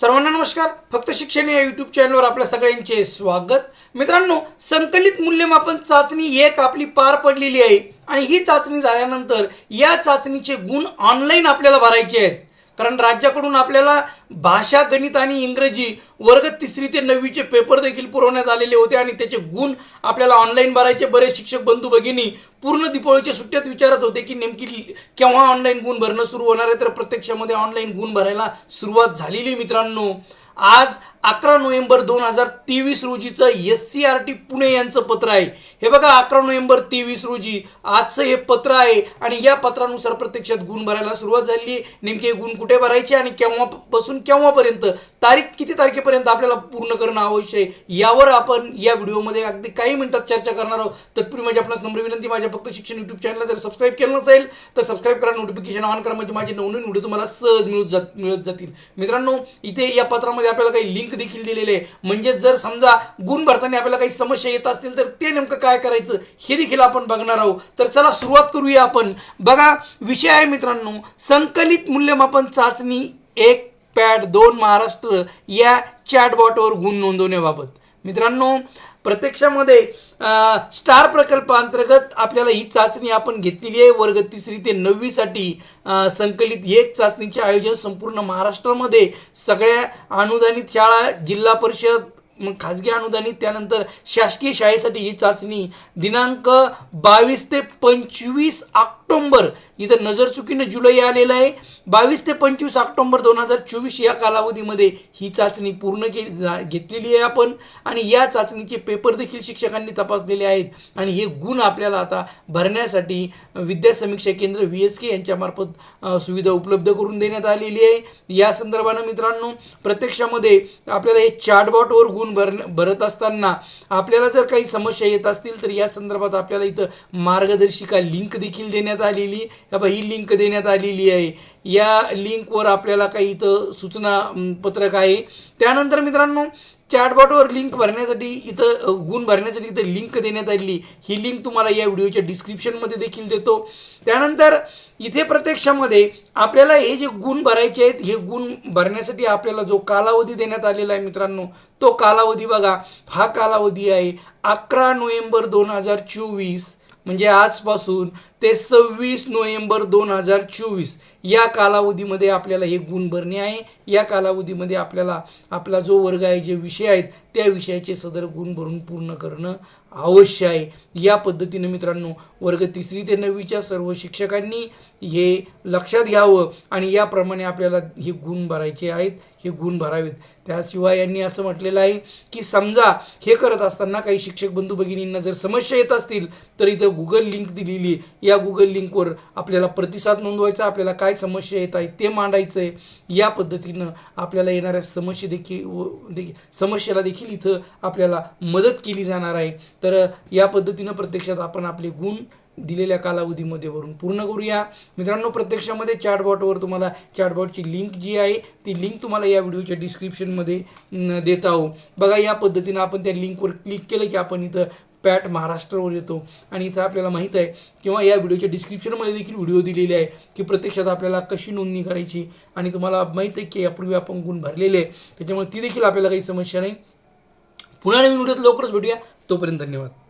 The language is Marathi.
सर्वांना नमस्कार. फक्त शिक्षण या यूट्यूब चॅनलवर आपल्या सगळ्यांचे स्वागत. मित्रांनो संकलित मूल्यमापन चाचणी एक आपली पार पडलेली आहे. आणि ही चाचणी झाल्यानंतर या चाचणीचे गुण ऑनलाईन आपल्याला भरायचे आहेत. कारण राज्याकडून आपल्याला भाषा गणित आणि इंग्रजी वर्ग तिसरी ते नववीचे पेपर देखील पुरवण्यात आलेले होते आणि त्याचे गुण आपल्याला ऑनलाईन भरायचे. बरेच शिक्षक बंधू भगिनी पूर्ण दिपोळीच्या सुट्ट्यात विचारत होते की नेमकी केव्हा ऑनलाईन गुण भरणं सुरू होणार आहे? तर प्रत्यक्षामध्ये ऑनलाईन गुण भरायला सुरुवात झालेली आहे मित्रांनो. आज अकरा नोव्हेंबर दोन हजार तेवीस रोजीचं S C R T Pune यांचं पत्र आहे. हे बघा अकरा नोव्हेंबर तेवीस रोजी आजचं हे पत्र आहे आणि या पत्रानुसार प्रत्यक्षात गुण भरायला सुरुवात झाली नेमके गुण कुठे भरायचे आणि केव्हापासून केव्हापर्यंत? तारीख किती तारखेपर्यंत आपल्याला पूर्ण करणं आवश्यक आहे? यावर आपण या व्हिडिओमध्ये अगदी काही मिनिटात चर्चा करणार आहोत. तत्पूर्वी माझी आपणास नम्र विनंती माझ्या फक्त शिक्षण युट्यूब चॅनलला जर सबस्क्राईब केलं नसेल तर सबस्क्राईब करा नोटिफिकेशन ऑन करा म्हणजे माझे नवनवीन व्हिडिओ तुम्हाला सहज मिळत जात मिळत जातील. मित्रांनो इथे या पत्रामध्ये आपल्याला काही लिंक देखील दिलेले आहे. म्हणजे जर समजा गुण भरताना आपल्याला काही समस्या येत असतील तर ते नेमकं काय करायचं हे देखील आपण बघणार आहोत. तर चला सुरुवात करूया आपण. बघा विषय आहे मित्रांनो संकलित मूल्यमापन चाचणी एक पॅड दोन महाराष्ट्र या चॅटबॉटवर गुण नोंदवण्याबाबत. मित्रांनो प्रत्यक्षामध्ये स्टार प्रकल्पांतर्गत आपल्याला ही चाचणी आपण घेतलेली आहे. वर्ग तिसरी ते नववीसाठी संकलित एक चाचणीचे आयोजन संपूर्ण महाराष्ट्रामध्ये सगळ्या अनुदानित शाळा जिल्हा परिषद मग खाजगी अनुदानित त्यानंतर शासकीय शाळेसाठी ही चाचणी दिनांक बावीस ते पंचवीस ऑक्टोंबर ऑक्टोंबर इथं नजर चुकीनं जुलै आलेलं आहे. बावीस ते पंचवीस ऑक्टोंबर दोन हजार चोवीस या कालावधीमध्ये ही चाचणी पूर्ण केली जा- घेतलेली आहे आपण. आणि या चाचणीचे पेपर देखील शिक्षकांनी तपासलेले आहेत. आणि हे गुण आपल्याला आता भरण्यासाठी विद्या समीक्षा केंद्र व्ही एस के यांच्यामार्फत सुविधा उपलब्ध करून देण्यात आलेली आहे. या संदर्भानं मित्रांनो प्रत्यक्षामध्ये आपल्याला हे चार्टबॉटवर गुण भर भरत असताना आपल्याला जर काही समस्या येत असतील तर या संदर्भात आपल्याला इथं मार्गदर्शिका लिंक देखील देण्यात आलेली ही लिंक देण्यात आलेली आहे. या लिंकवर आपल्याला काही इथं सूचना पत्रक आहे. त्यानंतर मित्रांनो चॅटबॉटवर लिंक भरण्यासाठी इथं गुण भरण्यासाठी इथं लिंक देण्यात आलेली. ही लिंक तुम्हाला या व्हिडिओच्या डिस्क्रिप्शनमध्ये देखील देतो. त्यानंतर इथे प्रत्यक्षामध्ये आपल्याला हे जे गुण भरायचे आहेत हे गुण भरण्यासाठी आपल्याला जो कालावधी देण्यात आलेला आहे मित्रांनो तो कालावधी बघा. हा कालावधी आहे अकरा नोव्हेंबर दोन हजार चोवीस. म्हणजे आजपासून ते सव्वीस नोव्हेंबर दोन हजार चोवीस. या कालावधीमध्ये आपल्याला हे गुण भरणे आहे. या कालावधीमध्ये आपल्याला आपला जो वर्ग आहे जे विषय आहेत त्या विषयाचे सदर गुण भरून पूर्ण करणं अवश्य आहे. या पद्धतीनं मित्रांनो वर्ग तिसरी ते नववीच्या सर्व शिक्षकांनी हे लक्षात घ्यावं आणि याप्रमाणे आपल्याला हे गुण भरायचे आहेत हे गुण भरावेत. त्याशिवाय यांनी असं म्हटलेलं आहे की समजा हे करत असताना काही शिक्षक बंधू भगिनींना जर समस्या येत असतील तर इथं गुगल लिंक दिलेली आहे. या गुगल लिंकवर आपल्याला प्रतिसाद नोंदवायचा आपल्याला काय समस्या येत आहेत ते मांडायचं आहे या पद्धतीनं आपल्याला येणाऱ्या समस्या देखील व- देखील समस्येला देखील इथं आपल्याला मदत केली जाणार आहे. तर या पद्धतीनं प्रत्यक्षात आपण आपले गुण दिलेल्या कालावधीमध्ये भरून पूर्ण करूया. मित्रांनो प्रत्यक्षामध्ये चॅटबॉटवर तुम्हाला चॅटबॉटची लिंक जी आहे ती लिंक तुम्हाला या व्हिडिओच्या डिस्क्रिप्शनमध्ये देत आहो बघा या पद्धतीनं आपण त्या लिंकवर क्लिक केलं की आपण इथं पॅट महाराष्ट्रावर येतो. आणि इथं आपल्याला माहीत आहे किंवा या व्हिडिओच्या डिस्क्रिप्शनमध्ये देखील व्हिडिओ दिलेले आहे की प्रत्यक्षात आपल्याला कशी नोंदणी करायची आणि तुम्हाला माहीत आहे की यापूर्वी आपण गुण भरलेले आहे. त्याच्यामुळे ती देखील आपल्याला काही समस्या नाही. पुन्हा नवीन व्हिडिओत लवकरच भेटूया. तोपर्यंत धन्यवाद.